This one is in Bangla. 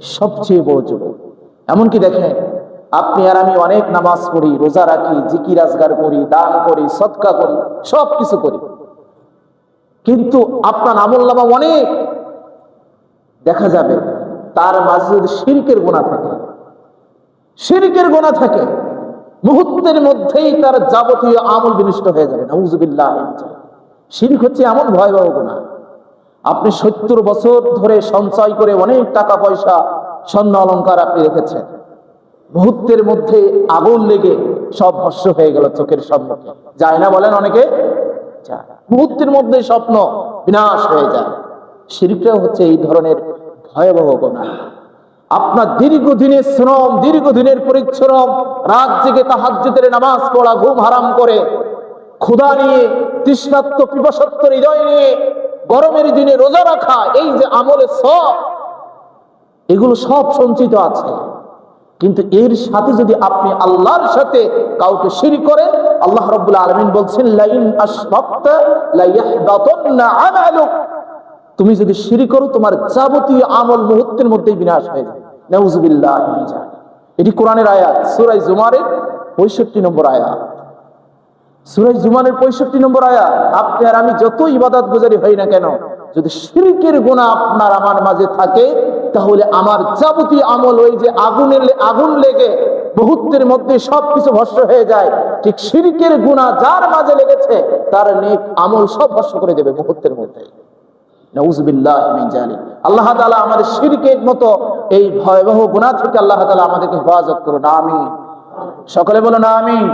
সবচেয়ে বড় এমনকি দেখেন, আপনি আর আমি অনেক নামাজ পড়ি, রোজা রাখি করি, দান করি সৎকা করি সব কিছু করি। কিন্তু আপনার আমল নামা অনেক। দেখা যাবে, তার মাঝে শিরকের গোনা থাকে, শিরকের গোনা থাকে, মুহূর্তের মধ্যেই তার যাবতীয় আমল বিনষ্ট হয়ে যাবে। শিরিক হচ্ছে এমন ভয়াবহ গোনা আপনি সত্তর বছর ধরে সঞ্চয় করে অনেক টাকা পয়সা স্বর্ণ অলংকার আপনি রেখেছেন। মুহূর্তের মধ্যে আগুন লেগে সব ভস্য হয়ে গেল চোখের সম্মুখে। যায় না বলেন অনেকে। মুহূর্তের মধ্যে স্বপ্ন বিনাশ হয়ে যায়। শিরকটাও হচ্ছে এই ধরনের ভয়াবহ গোনা আপনার দীর্ঘদিনের শ্রম, দীর্ঘদিনের পরিশ্রম, রাত জেগে তাহাজ্জুদের নামাজ পড়া, ঘুম হারাম করে ক্ষুধা নিয়ে তৃষ্ণাত্ম পিপাসত্ব হৃদয় নিয়ে গরমের দিনে রোজা রাখা, এই যে আমলে সব, এগুলো সব সঞ্চিত আছে। কিন্তু এর সাথে যদি আপনি আল্লাহর সাথে কাউকে শিরিক করেন, আল্লাহ রাব্বুল আলামিন বলছেন, লাইন তুমি যদি শিরিক করো, তোমার যাবতীয় আমল মুহূর্তের মধ্যেই বিনাশ হয়ে যাবে নাউজুবিল্লাহ এটি কোরআনের আয়াত, সূরা জুমারের 65 নম্বর আয়াত। সুরাই জুমানের পঁয়ষট্টি নম্বর আয়াত আপনি আর আমি যত ইবাদত গুজারি হই না কেন, যদি শিরকের গুণা আপনার আমার মাঝে থাকে, তাহলে আমার যাবতীয় আমল ওই যে আগুনের আগুন লেগে মুহূর্তের মধ্যে সবকিছু ভস্য হয়ে যায়, ঠিক শিরকের গুণা যার মাঝে লেগেছে, তার নেক আমল সব ভস্য করে দেবে মুহূর্তের মধ্যে। আল্লাহ তালা আমাদের শিরকের মতো এই ভয়াবহ গুনাহ থেকে আল্লাহ তালা আমাদেরকে হেফাজত করুন। আমি সকলে বলুন আমিন।